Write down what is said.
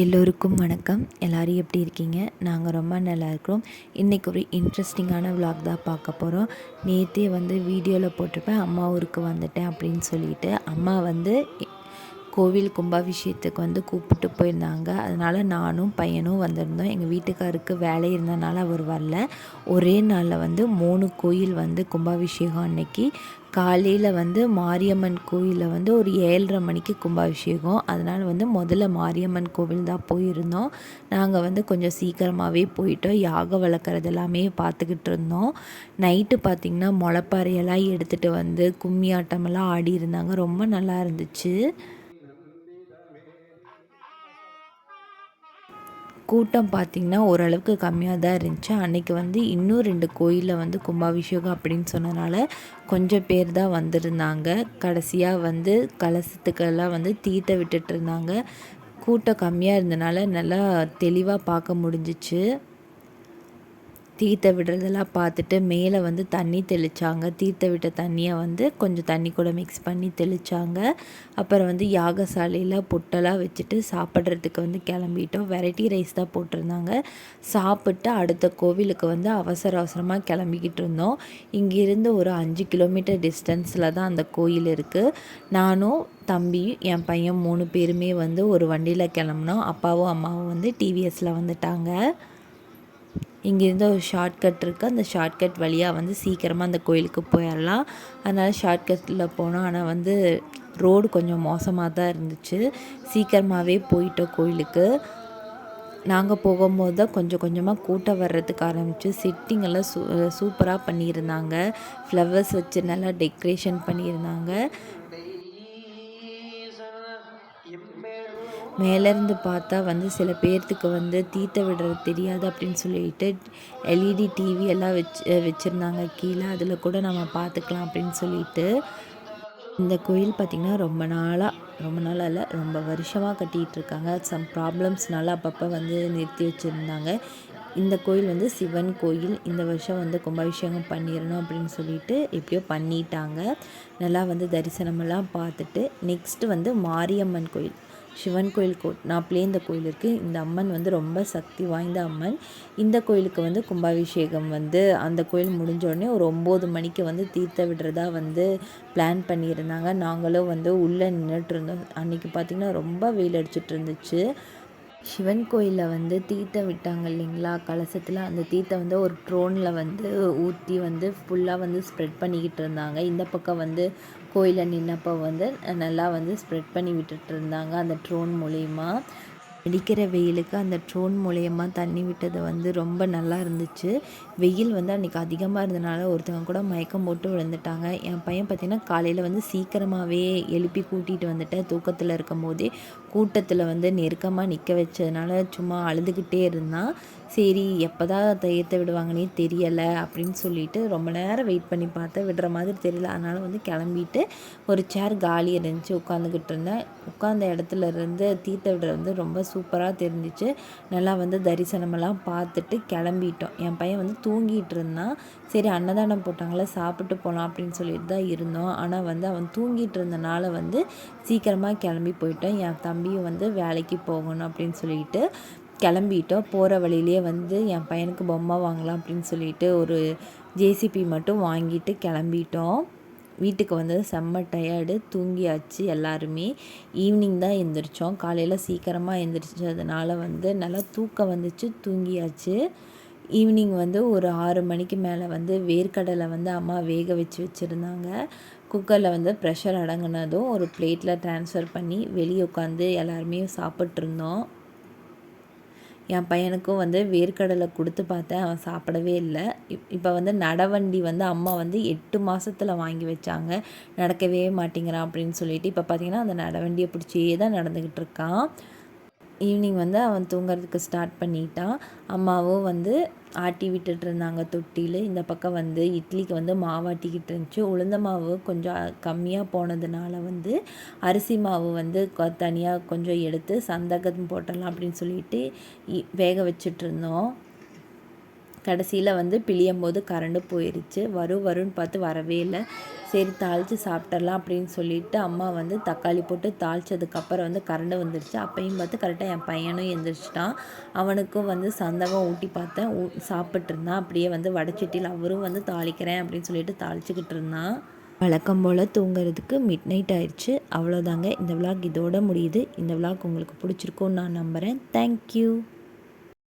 எல்லோருக்கும் வணக்கம். எல்லோரும் எப்படி இருக்கீங்க? நாங்கள் ரொம்ப நல்லா இருக்கிறோம். இன்றைக்கி ஒரு இன்ட்ரெஸ்டிங்கான விலாக் தான் பார்க்க போகிறோம் நேற்றே வந்து வீடியோவில் போட்டிருப்பேன் அம்மா ஊருக்கு வந்துட்டேன் அப்படின்னு சொல்லிட்டு. அம்மா வந்து கோவில் கும்பாபிஷேகத்துக்கு வந்து கூப்பிட்டு போயிருந்தாங்க. அதனால் நானும் பையனும் வந்திருந்தோம். எங்கள் வீட்டுக்காருக்கு வேலை இருந்தனால அவர் வரல. ஒரே நாளில் வந்து மூணு கோயில் வந்து கும்பாபிஷேகம் அன்னைக்கு. காலையில் வந்து மாரியம்மன் கோயிலில் வந்து ஒரு ஏழரை மணிக்கு கும்பாபிஷேகம். அதனால் வந்து முதல்ல மாரியம்மன் கோவில் தான் போயிருந்தோம். நாங்கள் வந்து கொஞ்சம் சீக்கிரமாகவே போயிட்டோம். யாக வளர்க்குறது எல்லாமே பார்த்துக்கிட்டு இருந்தோம். நைட்டு பார்த்திங்கன்னா முளைப்பாறையெல்லாம் எடுத்துகிட்டு வந்து கும்மி ஆட்டமெல்லாம் ஆடி இருந்தாங்க. ரொம்ப நல்லா இருந்துச்சு. கூட்டம் பார்த்திங்கன்னா ஓரளவுக்கு கம்மியாக தான் இருந்துச்சு. அன்றைக்கி வந்து இன்னும் ரெண்டு கோயிலில் வந்து கும்பாபிஷேகம் அப்படின்னு சொன்னனால கொஞ்சம் பேர் தான் வந்திருந்தாங்க. கடைசியாக வந்து கலசத்துக்கெல்லாம் வந்து தீட்ட விட்டுட்டு இருந்தாங்க. கூட்டம் கம்மியாக இருந்தனால நல்லா தெளிவாக பார்க்க முடிஞ்சிச்சு. தீர்த்த விடுறதெல்லாம் பார்த்துட்டு மேலே வந்து தண்ணி தெளித்தாங்க தீர்த்த விட்ட தண்ணியை வந்து கொஞ்சம் தண்ணி கூட மிக்ஸ் பண்ணி தெளித்தாங்க அப்புறம் வந்து யாகசாலையில் புட்டெல்லாம் வச்சுட்டு சாப்பிட்றதுக்கு வந்து கிளம்பிட்டோம். வெரைட்டி ரைஸ் தான் போட்டிருந்தாங்க. சாப்பிட்டு அடுத்த கோவிலுக்கு வந்து அவசர அவசரமாக கிளம்பிக்கிட்டு இருந்தோம். இங்கேருந்து ஒரு அஞ்சு கிலோமீட்டர் டிஸ்டன்ஸில் தான் அந்த கோயில் இருக்குது நானும் தம்பி என் பையன் மூணு பேருமே வந்து ஒரு வண்டியில் கிளம்புனோம். அப்பாவும் அம்மாவும் வந்து டிவிஎஸில் வந்துட்டாங்க. இங்கேருந்து ஒரு ஷார்ட்கட் இருக்குது அந்த ஷார்ட்கட் வழியாக வந்து சீக்கிரமாக அந்த கோயிலுக்கு போயிடலாம் அதனால் ஷார்ட்கட்டில் போனோம். ஆனால் வந்து ரோடு கொஞ்சம் மோசமாக தான் இருந்துச்சு. சீக்கிரமாகவே போயிட்டோம் கோயிலுக்கு. நாங்கள் போகும்போது தான் கொஞ்சம் கொஞ்சமாக கூட்டம் வர்றதுக்கு ஆரம்பிச்சு செட்டிங்கெல்லாம் சூ சூப்பராக பண்ணியிருந்தாங்க. ஃப்ளவர்ஸ் வச்சு நல்லா டெக்கரேஷன் பண்ணியிருந்தாங்க. மேலேருந்து பார்த்தா வந்து சில பேர்த்துக்கு வந்து தீத்த விடுறது தெரியாது அப்படின்னு சொல்லிட்டு எல்இடி டிவி எல்லாம் வச்சு வச்சுருந்தாங்க. கீழே அதில் கூட நம்ம பார்த்துக்கலாம் அப்படின்னு சொல்லிட்டு இந்த கோயில் பார்த்திங்கன்னா ரொம்ப நாளாக ரொம்ப நாளாக இல்லை ரொம்ப வருஷமாக கட்டிகிட்டு இருக்காங்க சம் ப்ராப்ளம்ஸ்னால அப்பப்போ வந்து நிறுத்தி வச்சுருந்தாங்க. இந்த கோயில் வந்து சிவன் கோயில். இந்த வருஷம் வந்து கும்பாபிஷேகம் பண்ணிடணும் அப்படின்னு சொல்லிட்டு எப்படியோ பண்ணிட்டாங்க. நல்லா வந்து தரிசனமெல்லாம் பார்த்துட்டு நெக்ஸ்ட்டு வந்து மாரியம்மன் கோயில். சிவன் கோயில் கோ நாப்பிலே இந்த கோயில் இருக்குது இந்த அம்மன் வந்து ரொம்ப சக்தி வாய்ந்த அம்மன். இந்த கோயிலுக்கு வந்து கும்பாபிஷேகம் வந்து அந்த கோயில் முடிஞ்ச உடனே ஒரு ஒம்பது மணிக்கு வந்து தீர்த்த விடுறதா வந்து பிளான் பண்ணியிருந்தாங்க. நாங்களும் வந்து உள்ளே நின்றுட்டு இருந்தோம் அன்றைக்கி பார்த்திங்கன்னா ரொம்ப வெயில் அடிச்சிட்டு இருந்துச்சு சிவன் கோயிலில் வந்து தீர்த்தம் விட்டாங்க இல்லைங்களா? கலசத்தில் அந்த தீர்த்தம் வந்து ஒரு ட்ரோனில் வந்து ஊற்றி வந்து ஃபுல்லாக வந்து ஸ்ப்ரெட் பண்ணிக்கிட்டு இருந்தாங்க. இந்த பக்கம் வந்து கோயிலில் நின்னப்போ வந்து நல்லா வந்து ஸ்ப்ரெட் பண்ணி விட்டுட்டு இருந்தாங்க. அந்த ட்ரோன் மூலயமா. அடிக்கிற வெயிலுக்கு அந்த ட்ரோன் மூலயமா தண்ணி விட்டது வந்து ரொம்ப நல்லா இருந்துச்சு. வெயில் வந்து அன்றைக்கி அதிகமாக இருந்தனால ஒருத்தவங்க கூட மயக்கம் போட்டு விழுந்துட்டாங்க. என் பையன் பார்த்திங்கன்னா காலையில் வந்து சீக்கிரமாகவே எழுப்பி கூட்டிகிட்டு வந்துட்டேன். தூக்கத்தில் இருக்கும் போதே கூட்டத்தில் வந்து நெருக்கமாக நிற்க வச்சதுனால சும்மா அழுதுகிட்டே இருந்தான். சரி எப்போ தான் ஏற்ற விடுவாங்கன்னே தெரியலை அப்படின்னு சொல்லிட்டு ரொம்ப நேரம் வெயிட் பண்ணி பார்த்தேன். விடுற மாதிரி தெரியல. அதனால் வந்து கிளம்பிட்டு ஒரு சேர் காலி இருந்துச்சு உட்காந்துக்கிட்டு இருந்தேன். உட்காந்த இடத்துல இருந்து தீர்த்த விடுறது வந்து ரொம்ப சூப்பராக தெரிஞ்சிச்சு. நல்லா வந்து தரிசனமெல்லாம் பார்த்துட்டு கிளம்பிட்டோம். என் பையன் வந்து தூங்கிட்டு இருந்தான். சரி அன்னதானம் போட்டாங்களே சாப்பிட்டு போகலாம் அப்படின்னு சொல்லிட்டு தான் இருந்தோம். ஆனால் வந்து அவன் தூங்கிட்டு இருந்தனால வந்து சீக்கிரமாக கிளம்பி போயிட்டோம். என் தம்பியும் வந்து வேலைக்கு போகணும் அப்படின்னு சொல்லிட்டு கிளம்பிட்டோம். போகிற வழியிலே வந்து என் பையனுக்கு பொம்மை வாங்கலாம் அப்படின்னு சொல்லிட்டு ஒரு ஜேசிபி மட்டும் வாங்கிட்டு கிளம்பிட்டோம். வீட்டுக்கு வந்து செம்ம டயர்டு தூங்கியாச்சு எல்லாருமே. ஈவினிங் தான் எழுந்திரிச்சோம் காலையில் சீக்கிரமாக எழுந்திரிச்சதுனால வந்து நல்லா தூக்கம் வந்துச்சு தூங்கியாச்சு. ஈவினிங் வந்து ஒரு ஆறு மணிக்கு மேலே வந்து வேர்க்கடலை வந்து அம்மா வேக வச்சு வச்சுருந்தாங்க. குக்கரில் வந்து ப்ரெஷர் அடங்கினதும் ஒரு பிளேட்டில் ட்ரான்ஸ்ஃபர் பண்ணி வெளியே உட்காந்து எல்லாருமே சாப்பிட்ருந்தோம் என் பையனுக்கும் வந்து வேர்க்கடலை கொடுத்து பார்த்தேன். அவன் சாப்பிடவே இல்லை. இப் இப்போ வந்து நடவண்டி வந்து அம்மா வந்து எட்டு மாதத்தில் வாங்கி வச்சாங்க. நடக்கவே மாட்டேங்கிறான் அப்படின்னு சொல்லிட்டு இப்போ பார்த்தீங்கன்னா அந்த நடவண்டியை பிடிச்சியே தான் நடந்துக்கிட்டு இருக்கான். ஈவினிங் வந்து அவன் தூங்குறதுக்கு ஸ்டார்ட் பண்ணிட்டான் அம்மாவும் வந்து ஆட்டி விட்டுட்டு இருந்தாங்க தொட்டியில். இந்த பக்கம் வந்து இட்லிக்கு வந்து மாவாட்டிக்கிட்டு இருந்துச்சு. உளுந்த மாவு கொஞ்சம் கம்மியாக போனதுனால வந்து அரிசி மாவு வந்து தனியாக கொஞ்சம் எடுத்து சந்தகம் போட்டலாம் அப்படின்னு சொல்லிட்டு வேக வச்சுட்டு இருந்தோம். கடைசியில் வந்து பிழியும் போது கரண்டு போயிடுச்சு வரும் வரும்னு பார்த்து வரவே இல்லை. சரி தாளித்து சாப்பிட்றலாம் அப்படின்னு சொல்லிட்டு அம்மா வந்து தக்காளி போட்டு தாளித்ததுக்கப்புறம் வந்து கரண்டு வந்துடுச்சு அப்பையும் பார்த்து கரெக்டாக என் பையனும் எழுந்திரிச்சிட்டான் அவனுக்கும் வந்து சந்தகம் ஊட்டி பார்த்தேன். ஊ அப்படியே வந்து வடச்சட்டியில் அவரும் வந்து தாளிக்கிறேன் அப்படின்னு சொல்லிட்டு தாளிச்சுக்கிட்டு இருந்தான். வழக்கம் போல் தூங்குறதுக்கு மிட் நைட் ஆயிடுச்சு அவ்வளோதாங்க இந்த விளாக் இதோட முடியுது. இந்த விளாக் உங்களுக்கு பிடிச்சிருக்கும்னு நான் நம்புகிறேன் தேங்க்யூ